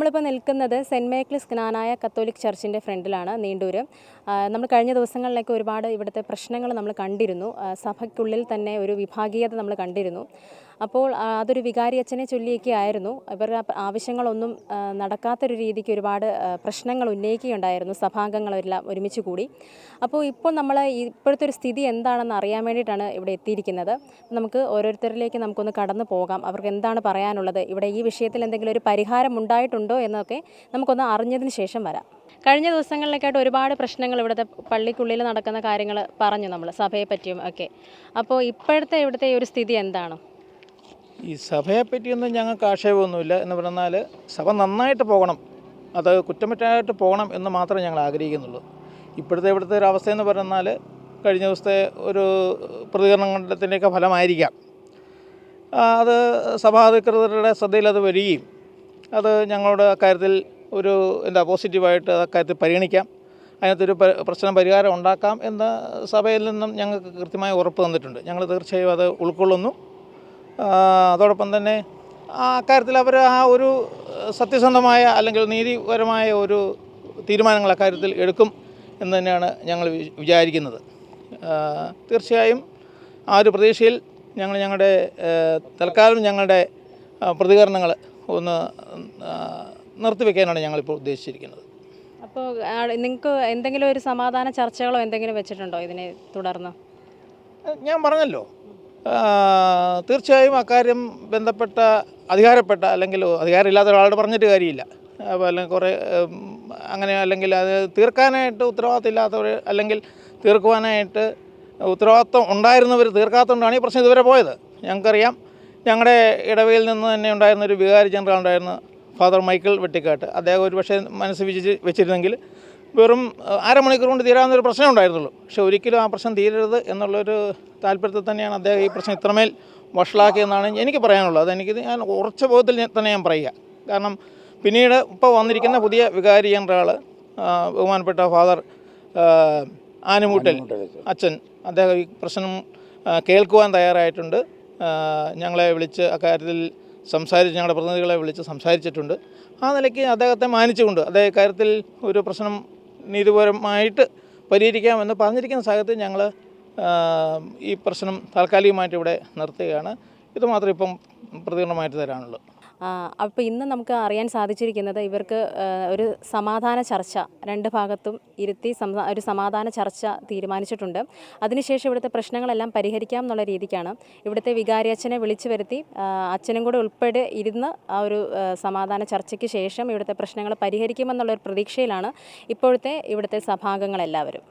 നമ്മളിപ്പോൾ നിൽക്കുന്നത് സെന്റ് മേക്ലിസ് ജ്ഞാനായ കത്തോലിക് ചർച്ചിന്റെ ഫ്രണ്ടിലാണ് നീണ്ടൂര്. നമ്മൾ കഴിഞ്ഞ ദിവസങ്ങളിലൊക്കെ ഒരുപാട് ഇവിടുത്തെ പ്രശ്നങ്ങൾ നമ്മൾ കണ്ടിരുന്നു. സഭയ്ക്കുള്ളിൽ തന്നെ ഒരു വിഭാഗീയത നമ്മൾ കണ്ടിരുന്നു. അപ്പോൾ അതൊരു വികാരി അച്ഛനെ ചൊല്ലിയൊക്കെ ആയിരുന്നു. ഇവരുടെ ആവശ്യങ്ങളൊന്നും നടക്കാത്തൊരു രീതിക്ക് ഒരുപാട് പ്രശ്നങ്ങൾ ഉന്നയിക്കുകയുണ്ടായിരുന്നു. സഭാംഗങ്ങളെല്ലാം ഒരുമിച്ച് കൂടി. അപ്പോൾ ഇപ്പോൾ നമ്മൾ ഇപ്പോഴത്തെ ഒരു സ്ഥിതി എന്താണെന്ന് അറിയാൻ വേണ്ടിയിട്ടാണ് ഇവിടെ എത്തിയിരിക്കുന്നത്. നമുക്ക് ഓരോരുത്തരിലേക്ക് നമുക്കൊന്ന് കടന്നു പോകാം. അവർക്ക് എന്താണ് പറയാനുള്ളത്? ഇവിടെ ഈ വിഷയത്തിൽ എന്തെങ്കിലും ഒരു പരിഹാരം എന്നൊക്കെ നമുക്കൊന്ന് അറിഞ്ഞതിന് ശേഷം വരാം. കഴിഞ്ഞ ദിവസങ്ങളിലേക്കായിട്ട് ഒരുപാട് പ്രശ്നങ്ങൾ ഇവിടുത്തെ പള്ളിക്കുള്ളിൽ നടക്കുന്ന കാര്യങ്ങൾ പറഞ്ഞു നമ്മൾ സഭയെ പറ്റിയും ഒക്കെ. അപ്പോൾ ഇപ്പോഴത്തെ ഇവിടുത്തെ ഒരു സ്ഥിതി എന്താണ്? ഈ സഭയെ പറ്റിയൊന്നും ഞങ്ങൾക്ക് ആക്ഷേപമൊന്നുമില്ല എന്ന് പറഞ്ഞാൽ സഭ നന്നായിട്ട് പോകണം അത് കുറ്റമറ്റായിട്ട് പോകണം എന്ന് മാത്രമേ ഞങ്ങൾ ആഗ്രഹിക്കുന്നുള്ളൂ. ഇപ്പോഴത്തെ ഇവിടുത്തെ ഒരു അവസ്ഥ എന്ന് പറഞ്ഞാൽ കഴിഞ്ഞ ദിവസത്തെ ഒരു പ്രതികരണത്തിന്റെയൊക്കെ ഫലമായിരിക്കാം. അത് സഭാധികൃതരുടെ ശ്രദ്ധയിൽ അത് വരികയും അത് ഞങ്ങളുടെ അക്കാര്യത്തിൽ ഒരു എന്താ പോസിറ്റീവായിട്ട് അക്കാര്യത്തിൽ പരിഗണിക്കാം. അതിനകത്തൊരു പ്രശ്നം പരിഹാരം ഉണ്ടാക്കാം എന്ന് സഭയിൽ നിന്നും ഞങ്ങൾക്ക് കൃത്യമായ ഉറപ്പ് തന്നിട്ടുണ്ട്. ഞങ്ങൾ തീർച്ചയായും അത് ഉൾക്കൊള്ളുന്നു. അതോടൊപ്പം തന്നെ ആ കാര്യത്തിൽ അവർ ആ ഒരു സത്യസന്ധമായ അല്ലെങ്കിൽ നീതിപരമായ ഒരു തീരുമാനങ്ങൾ അക്കാര്യത്തിൽ എടുക്കും എന്ന് തന്നെയാണ് ഞങ്ങൾ വിചാരിക്കുന്നത്. തീർച്ചയായും ആ ഒരു പ്രതീക്ഷയിൽ ഞങ്ങൾ ഞങ്ങളുടെ തൽക്കാലം ഞങ്ങളുടെ പ്രതികരണങ്ങൾ ഒന്ന് നിർത്തിവെക്കാനാണ് ഞങ്ങളിപ്പോൾ ഉദ്ദേശിച്ചിരിക്കുന്നത്. അപ്പോൾ നിങ്ങൾക്ക് എന്തെങ്കിലും ഒരു സമാധാന ചർച്ചകളോ എന്തെങ്കിലും വെച്ചിട്ടുണ്ടോ ഇതിനെ തുടർന്ന്? ഞാൻ പറഞ്ഞല്ലോ. തീർച്ചയായും അക്കാര്യം ബന്ധപ്പെട്ട അധികാരപ്പെട്ട അല്ലെങ്കിൽ അധികാരമില്ലാത്ത ഒരാളോട് പറഞ്ഞിട്ട് കാര്യമില്ല. അല്ലെങ്കിൽ കുറേ അങ്ങനെ അല്ലെങ്കിൽ അത് തീർക്കാനായിട്ട് ഉത്തരവാദിത്തം ഇല്ലാത്തവർ അല്ലെങ്കിൽ തീർക്കുവാനായിട്ട് ഉത്തരവാദിത്വം ഉണ്ടായിരുന്നവർ തീർക്കാത്തതുകൊണ്ടാണ് ഈ പ്രശ്നം ഇതുവരെ പോയത്. ഞങ്ങൾക്കറിയാം. ഞങ്ങളുടെ ഇടവയിൽ നിന്ന് തന്നെ ഉണ്ടായിരുന്ന ഒരു വികാരി ജനറൽ ഉണ്ടായിരുന്ന ഫാദർ മൈക്കിൾ വെട്ടിക്കാട്ട്. അദ്ദേഹം ഒരു പക്ഷേ മനസ്സ് വിചിച്ച് വെച്ചിരുന്നെങ്കിൽ വെറും അരമണിക്കൂർ കൊണ്ട് തീരാവുന്ന ഒരു പ്രശ്നം ഉണ്ടായിരുന്നുള്ളൂ. പക്ഷേ ഒരിക്കലും ആ പ്രശ്നം തീരരുത് എന്നുള്ളൊരു താല്പര്യത്തിൽ തന്നെയാണ് അദ്ദേഹം ഈ പ്രശ്നം ഇത്രമേൽ വഷളാക്കിയെന്നാണ് എനിക്ക് പറയാനുള്ളത്. അതെനിക്ക് ഞാൻ ഉറച്ച ബോധത്തിൽ തന്നെ ഞാൻ പറയുക. കാരണം പിന്നീട് ഇപ്പോൾ വന്നിരിക്കുന്ന പുതിയ വികാരി ജനറാൾ ബഹുമാനപ്പെട്ട ഫാദർ ആനുമൂട്ടൽ അച്ഛൻ. അദ്ദേഹം ഈ പ്രശ്നം കേൾക്കുവാൻ തയ്യാറായിട്ടുണ്ട്. ഞങ്ങളെ വിളിച്ച് അക്കാര്യത്തിൽ സംസാരിച്ച് ഞങ്ങളുടെ പ്രതിനിധികളെ വിളിച്ച് സംസാരിച്ചിട്ടുണ്ട്. ആ നിലയ്ക്ക് അദ്ദേഹത്തെ മാനിച്ചുകൊണ്ട് അദ്ദേഹം കാര്യത്തിൽ ഒരു പ്രശ്നം നീതിപരമായിട്ട് പരിഹരിക്കാമെന്ന് പറഞ്ഞിരിക്കുന്ന സാഹചര്യത്തിൽ ഞങ്ങൾ ഈ പ്രശ്നം താൽക്കാലികമായിട്ട് ഇവിടെ നിർത്തുകയാണ്. ഇത് മാത്രമേ ഇപ്പം പ്രതികരണമായിട്ട് തരാനുള്ളൂ അപ്പോൾ ഇന്ന് നമുക്ക് അറിയാൻ സാധിച്ചിരിക്കുന്നത് ഇവർക്ക് ഒരു സമാധാന ചർച്ച രണ്ട് ഭാഗത്തും ഇരുത്തി ഒരു സമാധാന ചർച്ച തീരുമാനിച്ചിട്ടുണ്ട്. അതിനുശേഷം ഇവിടുത്തെ പ്രശ്നങ്ങളെല്ലാം പരിഹരിക്കാം എന്നുള്ള രീതിക്കാണ്. ഇവിടുത്തെ വികാരിയച്ഛനെ വിളിച്ചു വരുത്തി അച്ഛനും കൂടെ ഉൾപ്പെടെ ഇരുന്ന് ആ ഒരു സമാധാന ചർച്ചയ്ക്ക് ശേഷം ഇവിടുത്തെ പ്രശ്നങ്ങൾ പരിഹരിക്കുമെന്നുള്ള ഒരു പ്രതീക്ഷയിലാണ് ഇപ്പോഴത്തെ ഇവിടുത്തെ സഭാംഗങ്ങളെല്ലാവരും.